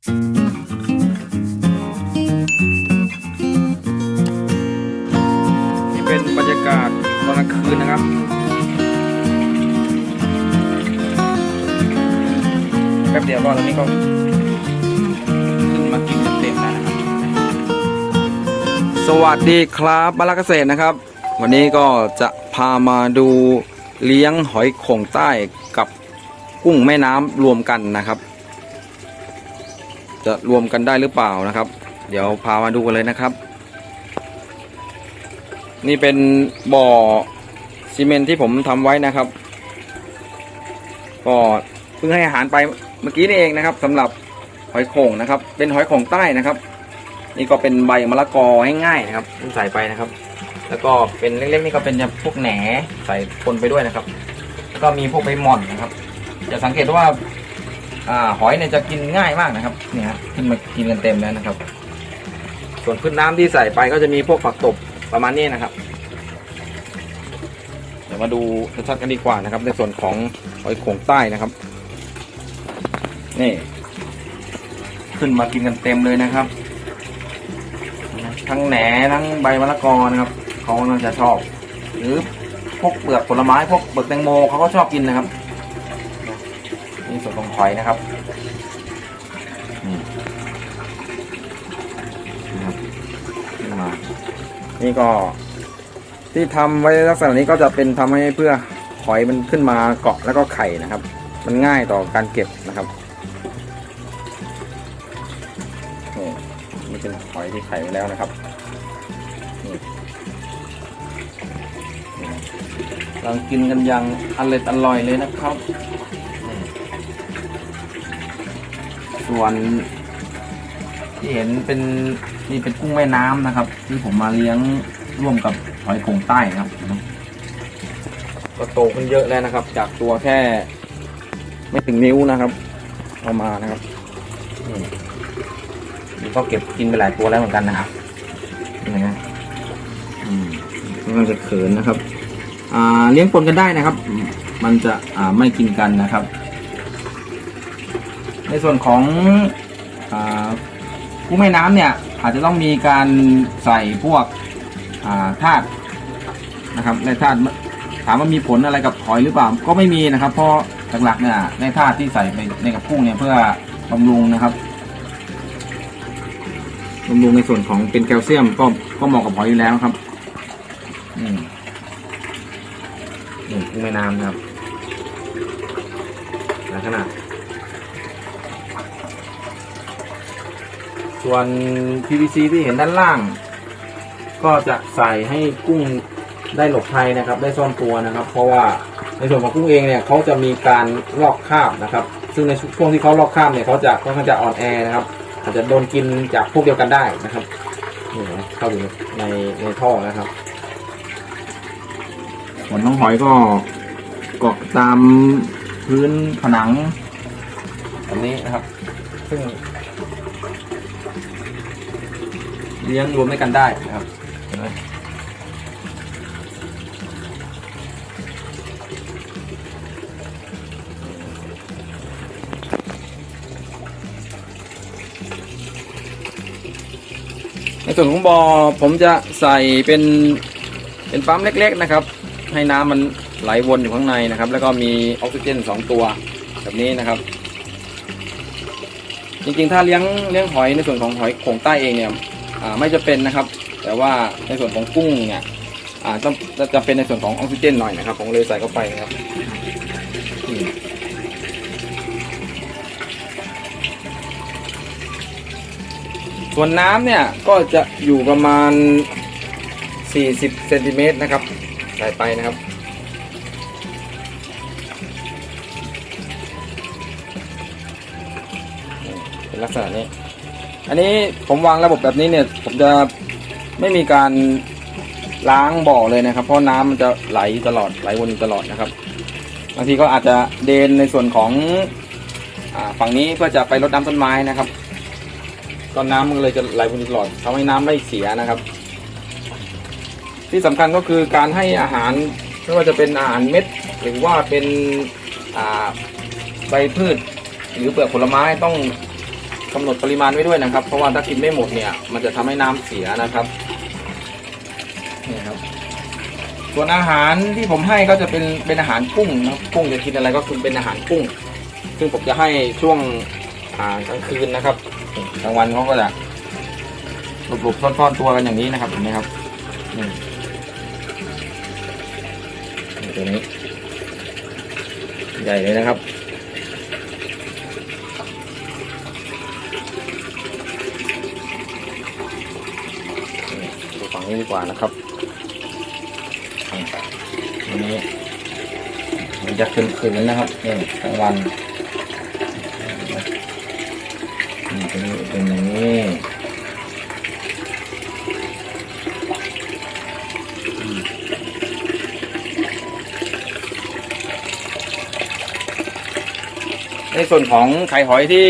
นี่เป็นบรรยากาศตอนกลางคืนนะครับแป๊บเดียวก็ตอนนี้ก็ขึ้นมากินเต็มๆแล้วนะครับ สวัสดีครับบาลาเกษตรนะครับ วันนี้ก็จะพามาดูเลี้ยงหอยโข่งใต้กับกุ้งแม่น้ำรวมกันนะครับ จะรวมกันได้หรือเปล่านะครับ เดี๋ยวพามาดูกันเลยนะครับ นี่เป็นบ่อซีเมนที่ผมทำไว้นะครับก็เพิ่งให้อาหารไปเมื่อกี้นี่เองนะครับสำหรับหอยโข่งนะครับ เป็นหอยโข่งใต้นะครับ นี่ก็เป็นใบมะละกอง่ายๆนะครับใส่ไปนะครับ แล้วก็เป็นเล็กๆนี่ก็เป็นพวกแหนใส่ปนไปด้วยนะครับแล้วก็มีพวกใบหม่อนนะครับจะสังเกตว่า อ่าหอยเนี่ยจะกินง่ายมากนะครับเนี่ยฮะขึ้นมากินกันเต็มแล้วนะครับ ส่วนพืชน้ำที่ใส่ไปก็จะมีพวกผักตบประมาณนี้นะครับ เดี๋ยวมาดูชัดๆกันดีกว่านะครับ ในส่วนของหอยโขงใต้นะครับนี่ขึ้นมากินกันเต็มเลยนะครับ ทั้งแหนทั้งใบมะละกอนะครับเขาน่าจะชอบ หรือพวกเปลือกผลไม้พวกเปลือกแตงโมเขาก็ชอบกินนะครับ อยนะครับนี่นะครับขึ้นมานี่ก็ที่ทำไว้ลักษณะนี้ก็จะเป็นทำให้เพื่อหอยมันขึ้นมาเกาะแล้วก็ไข่นะครับ มันง่ายต่อการเก็บนะครับนี่นี่เป็นหอยที่ไข่ไว้แล้วนะครับนี่นี่กำลังกินกันอย่างอร่อยอร่อยเลยนะครับนี่ ส่วนที่เห็นเป็นนี่เป็นกุ้งแม่น้ำนะครับ ที่ผมมาเลี้ยงร่วมกับหอยโข่งใต้นะครับ ก็โตขึ้นเยอะแล้วนะครับ จากตัวแค่ ไม่ถึงนิ้วนะครับเอามานะครับนี่นี่ก็เก็บกินไปหลายตัวแล้วเหมือนกันนะครับนี่นะอืมมันจะเขินนะครับอ่าเลี้ยงปนกันได้นะครับ มันจะอ่าไม่กินกันนะครับ ในส่วนของกุ้งแม่น้ำเนี่ยอาจจะต้องมีการใส่พวกธาตุนะครับในธาตุถามว่ามีผลอะไรกับหอยหรือเปล่าก็ไม่มีนะครับ เพราะหลักๆเนี่ยในธาตุที่ใส่ไปในกับกุ้งเนี่ยเพื่อบำรุงนะครับบำรุงในส่วนของเป็นแคลเซียมก็ก็เหมาะกับหอยอยู่แล้วครับอืมนี่กุ้งแม่น้ำนะครับลักษณะ ส่วน PVC ที่เห็นด้านล่าง ก็จะใส่ให้กุ้งได้หลบภัยนะครับ ได้ซ่อนตัวนะครับ เพราะว่าในส่วนของกุ้งเองเนี่ยเขาจะมีการลอกคราบนะครับ ซึ่งในช่วงที่เขาลอกคราบเนี่ยเขาจะค่อนข้างจะอ่อนแอนะครับ อาจจะโดนกินจากพวกเดียวกันได้นะครับนี่นะเข้าอยู่ในในท่อนะครับส่วนน้องหอยก็เกาะตามพื้นผนังแบบนี้นะครับ ซึ่ง เลี้ยงรวมด้วยกันได้นะครับเห็นไหมในส่วนของบอ่อผมจะใส่เป็นเป็นปั๊มเล็ก ๆนะครับ ให้น้ำมันไหลวนอยู่ข้างในนะครับ แล้วก็มีออกซิเจนสองตัวแบบนี้นะครับ จริงๆ ถ้าเลี้ยงเลี้ยงหอยในส่วนของหอยโข่งใต้เองเนี่ยอ่า ไม่จะเป็นนะครับ แต่ว่าในส่วนของกุ้งเนี่ยอ่าต้องจะเป็นในส่วนของออกซิเจนหน่อยนะครับ ผมเลยใส่เข้าไปนะครับส่วนน้ำเนี่ยก็จะอยู่ประมาณ 40เซนติเมตรนะครับ ใส่ไปนะครับเป็นลักษณะนี้ อันนี้ผมวางระบบแบบนี้เนี่ย ผมจะไม่มีการล้างบ่อเลยนะครับ เพราะน้ำมันจะไหลตลอดไหลวนอยู่ตลอดนะครับบางทีก็อาจจะเดนในส่วนของอฝั่งนี้เพื่อจะไปรดน้ำต้นไม้นะครับตอนน้ำมันเลยจะไหลวนตลอดทำให้น้ำไม่เสียนะครับ ที่สำคัญก็คือการให้อาหารไม่ว่าจะเป็นอาหารเม็ด หรือว่าเป็นใบพืช หรือเปลือกผลไม้ต้อง กำหนดปริมาณไว้ด้วยนะครับ เพราะว่าถ้ากินไม่หมดเนี่ยมันจะทำให้น้ำเสียนะครับนี่ครับ ส่วนอาหารที่ผมให้ก็จะเป็นเป็นอาหารกุ้งนะกุ้งจะกินอะไรก็คือเป็นอาหารกุ้ง ซึ่งผมจะให้ช่วงกลางคืนนะครับกลางวันเขาก็จะหลบๆซ่อนๆตัวกันอย่างนี้นะครับเห็นไหมครับนี่ตัวนี้ ใหญ่เลยนะครับ นี่ดูฝั่งนี้ดี กว่านะครับนี่อันนี้มันจะขึ้นๆนนะครับนี่กลางวันนี่ตัวนี้เป็นอย่างนี้ในส่วนของไข่หอยที่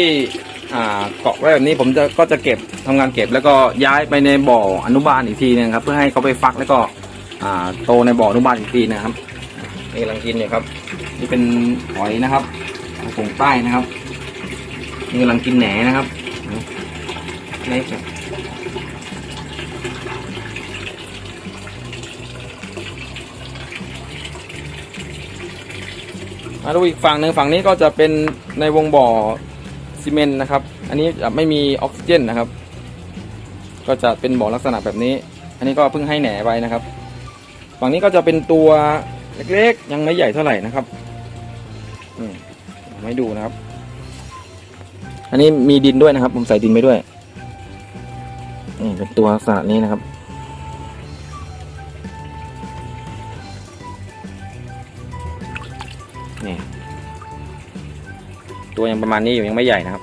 เกาะไว้แบบนี้ผมจะก็จะเก็บทำงานเก็บแล้วก็ย้ายไปในบ่ออนุบาลอีกทีนึงครับ เพื่อให้เขาไปฟักแล้วก็โตในบ่ออนุบาลอีกทีนะครับนี่กำลังกินอยู่ครับ นี่เป็นหอยนะครับของผงใต้นะครับนี่กำลังกินแหนนะครับเล็กมาดูอีกฝั่งหนึ่งฝั่งนี้ก็จะเป็นในวงบ่อ ซีเมนต์นะครับ อันนี้จะไม่มีออกซิเจนนะครับ ก็จะเป็นบ่อลักษณะแบบนี้ อันนี้ก็เพิ่งให้แหน่ไปนะครับ ฝั่งนี้ก็จะเป็นตัวเล็กๆ ยังไม่ใหญ่เท่าไหร่นะครับอืมไม่ดูนะครับ อันนี้มีดินด้วยนะครับ ผมใส่ดินไปด้วยนี่เป็นตัวลักษณะนี้นะครับ ตัวยังประมาณนี้อยู่ยังไม่ใหญ่นะครับ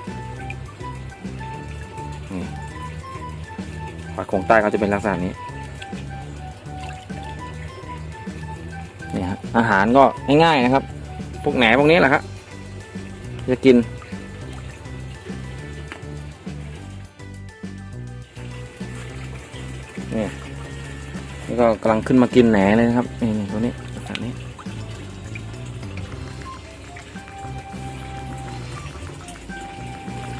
ปลาโขงใต้เขาจะเป็นลักษณะนี้นี่ฮะอาหารก็ง่ายๆนะครับ พวกแหนพวกนี้แหละครับจะกิน นี่นี่ก็กำลังขึ้นมากินแหนเลยนะครับนี่ตัวนี้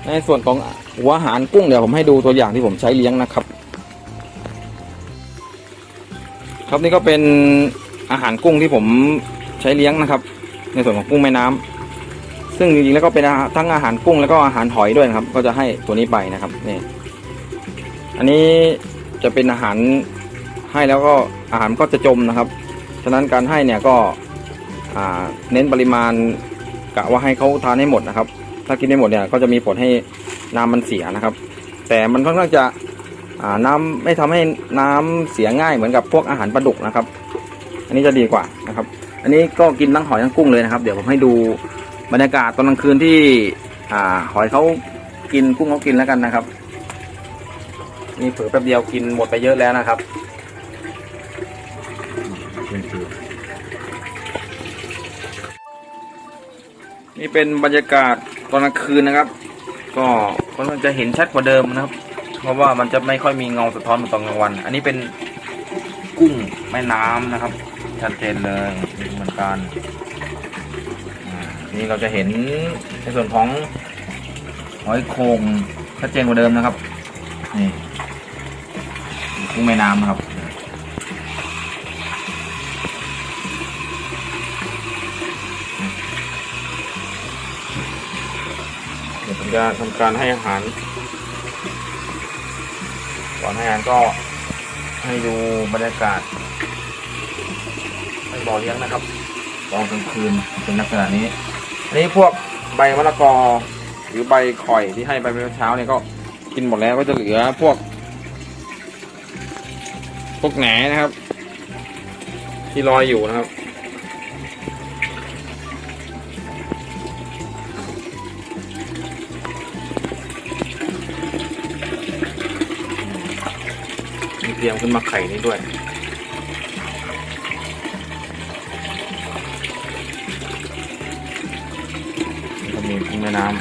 ในส่วนของหัวอาหารกุ้งเดี๋ยวผมให้ดูตัวอย่างที่ผมใช้เลี้ยงนะครับ ครับนี่ก็เป็นอาหารกุ้งที่ผมใช้เลี้ยงนะครับ ในส่วนของกุ้งแม่น้ำซึ่งจริงๆแล้วก็เป็นทั้งอาหารกุ้งแล้วก็อาหารหอยด้วยนะครับ ก็จะให้ตัวนี้ไปนะครับนี่อันนี้จะเป็นอาหารให้แล้วก็อาหารก็จะจมนะครับ ฉะนั้นการให้เนี่ยก็เน้นปริมาณกะว่าให้เขาทานให้หมดนะครับ ถ้ากินไม่หมดเนี่ยก็จะมีผลให้น้ำมันเสียนะครับ แต่มันค่อนข้างจะน้ำไม่ทำให้น้ำเสียง่ายเหมือนกับพวกอาหารปลาดุกนะครับ อันนี้จะดีกว่านะครับ อันนี้ก็กินทั้งหอยทั้งกุ้งเลยนะครับ เดี๋ยวผมให้ดูบรรยากาศตอนกลางคืนที่หอยเขากินกุ้งเขากินแล้วกันนะครับนี่เผือแป๊บเดียวกินหมดไปเยอะแล้วนะครับนี่เป็นบรรยากาศ ตอนกลางคืนนะครับ ก็ค่อนข้างจะเห็นชัดกว่าเดิมนะครับ เพราะว่ามันจะไม่ค่อยมีเงาสะท้อนเหมือนตอนกลางวัน อันนี้เป็นกุ้งแม่น้ำนะครับ ชัดเจนเลยเหมือนกันนี่เราจะเห็นในส่วนของหอยโขงชัดเจนกว่าเดิมนะครับนี่กุ้งแม่น้ำนะครับ จะทำการให้อาหาร ก่อนให้อาหารก็ให้ดูบรรยากาศให้บ่อเลี้ยงนะครับตอนกลางคืนเป็นลักษณะนี้อันนี้พวกใบมะละกอหรือใบข่อยที่ให้ไปเมื่อเช้าเนี่ยก็กินหมดแล้วก็จะเหลือพวก พวกแหนนะครับ ที่ลอยอยู่นะครับ มีเตรียมขึ้นมาไข่นี้ด้วยก็มีกุ้งแม่น้ำ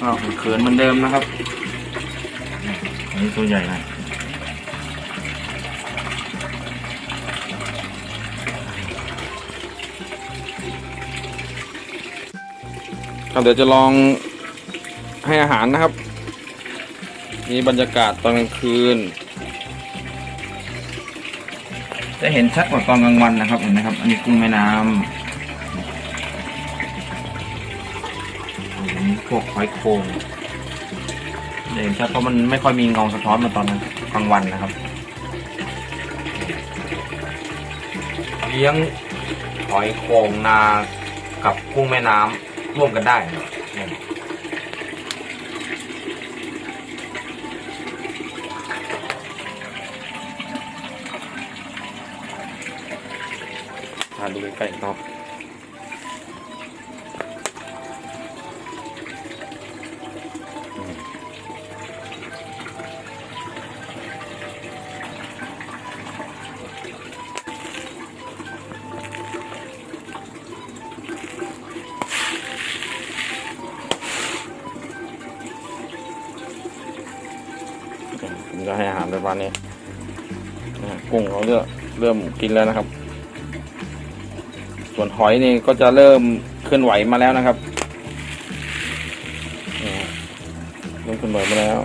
ก็เขินเหมือนเดิมนะครับ อันนี้ตัวใหญ่หนะ เดี๋ยวจะลองให้อาหารนะครับ นี่บรรยากาศตอนกลางคืน จะเห็นชัดกว่าตอนกลางวันนะครับเห็นไหมครับ อันนี้กุ้งแม่น้ำอันนี้พวกหอยโข่งเห็นชัดเพราะมันไม่ค่อยมีเงาสะท้อนมาตอนกลางวันนะครับ เลี้ยงหอยโข่งนากับกุ้งแม่น้ำ ร่วมกันได้นะทานดูใกล้ๆเนาะ มาณนี้กุ้งเขาเริ่มเริ่มกินแล้วนะครับ ส่วนหอยนี่ก็จะเริ่มเคลื่อนไหวมาแล้วนะครับเริ่มเคลื่อนไหวมาแล้ว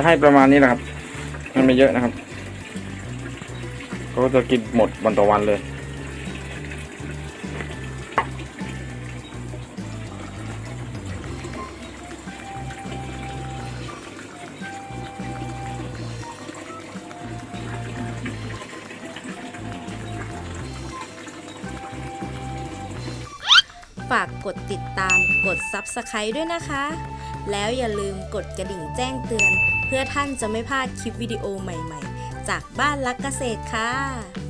จะให้ประมาณนี้นะครับ มันไม่เยอะนะครับเขาก็จะกินหมดวันต่อวันเลย ฝากกดติดตามกด Subscribe ด้วยนะคะ แล้วอย่าลืมกดกระดิ่งแจ้งเตือน เพื่อท่านจะไม่พลาดคลิปวิดีโอใหม่ ๆ จากบ้านรักเกษตรค่ะ